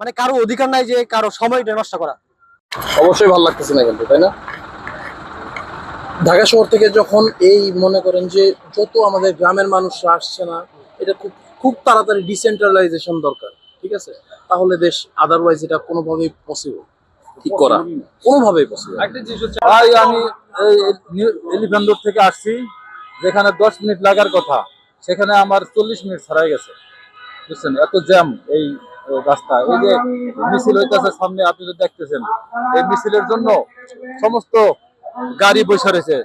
মানে কারও অধিকার নাই যে কারও সময়টা নষ্ট করা। অবশ্যই ভালো লাগতেছে না কিন্তু তাই না? ঢাকা শহর থেকে যখন এই মনে করেন যে যত আমাদের গ্রামের মানুষরা আসছে না এটা খুব খুব তাড়াতাড়ি ডিসেন্ট্রালাইজেশন দরকার ঠিক আছে? তাহলে দেশ আদারওয়াইজ এটা কোনোভাবেই পসিবল ঠিক করা। কোনোভাবেই পসিবল ভাই আমি এলিফ্যান্ট রোড থেকে আসছি যেখানে দশ মিনিট লাগার কথা সেখানে আমার চল্লিশ মিনিট ছাড়াই গেছে। বুঝছেন? এত জ্যাম এই রাস্তা এই যে মিছিল হইতেছে সামনে, আপনি তো দেখতেছেন। এই মিছিলের জন্য সমস্ত গাড়ি বসে রয়েছে।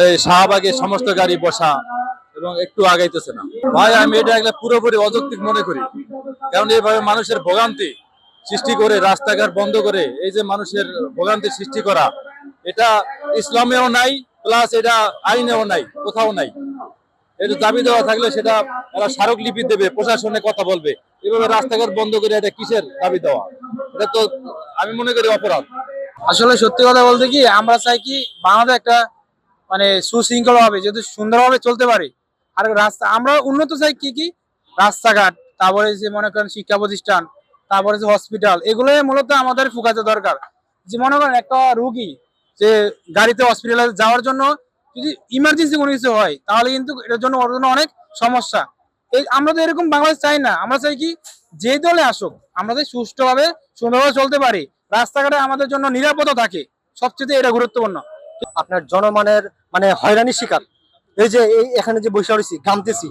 এই শাহবাগে সমস্ত গাড়ি বসা এবং একটু আগাইতেছে না। ভাই, আমি এটা একটা পুরোপুরি অযৌক্তিক মনে করি। কারণ এইভাবে মানুষের ভোগান্তি সৃষ্টি করে, রাস্তাঘাট বন্ধ করে, এই যে মানুষের ভোগান্তি সৃষ্টি করা, এটা ইসলামেও নাই, প্লাস এটা আইনেও নাই, কোথাও নাই। এটা দাবি দেওয়া থাকলে সেটা এরা স্মারকলিপি দেবে, প্রশাসনে কথা বলবে। এভাবে রাস্তাঘাট বন্ধ করে এটা কিসের দাবি দেওয়া? এটা তো আমি মনে করি অপরাধ। আসলে সত্যি কথা বলতে কি, আমরা চাই কি বাংলাদেশ একটা মানে সুশৃঙ্খল হবে যদি সুন্দরভাবে চলতে পারে, আর রাস্তা আমরা উন্নত চাই কি কি? রাস্তাঘাট, তারপরে যে মনে করেন শিক্ষা প্রতিষ্ঠান, তারপরে যে হসপিটাল এগুলো মূলত আমাদের ফুকাতে দরকার। যে মনে করেন একটা রুগী যে গাড়িতে হসপিটালে যাওয়ার জন্য যদি ইমার্জেন্সি কোনো কিছু হয়, তাহলে কিন্তু এটার জন্য ওর জন্য অনেক সমস্যা। এই আমরা তো এরকম বাংলাদেশ চাই না, আমরা চাই কি যে দলে আসুক, আমরা যে সুষ্ঠুভাবে, সুন্দরভাবে চলতে পারি, রাস্তাঘাটে আমাদের জন্য নিরাপদা থাকে, সবচেয়ে এটা গুরুত্বপূর্ণ। আপনার জনমানের মানে হয়রানির শিকার, এই যে এই এখানে যে বসে রয়েছি, ঘামতেছি,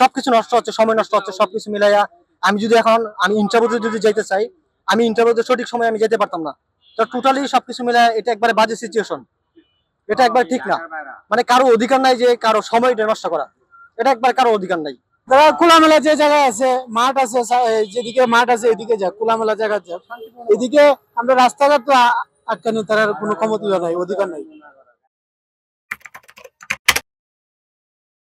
সবকিছু নষ্ট হচ্ছে, সময় নষ্ট হচ্ছে, সবকিছু মিলাইয়া আমি যদি এখন, আমি ইন্টারভিউতে যদি যেতে চাই, আমি ইন্টারভিউতে সঠিক সময় আমি যেতে পারতাম না। তো টোটালি সবকিছু মিলায় এটা একবারে বাজে সিচুয়েশন এটা একবার ঠিক না। মানে কারও অধিকার নাই যে কারও সময়টা নষ্ট করা। এটা একবার কারও অধিকার নাই। তারা খোলামেলা যে জায়গায় আছে, মাঠ আছে যেদিকে মাঠ আছে, এদিকে যাক, খোলামেলা জায়গা যাক, এদিকে আমরা রাস্তাঘাট তো আটকানো, তার কোনো ক্ষমতা নাই, অধিকার নাই।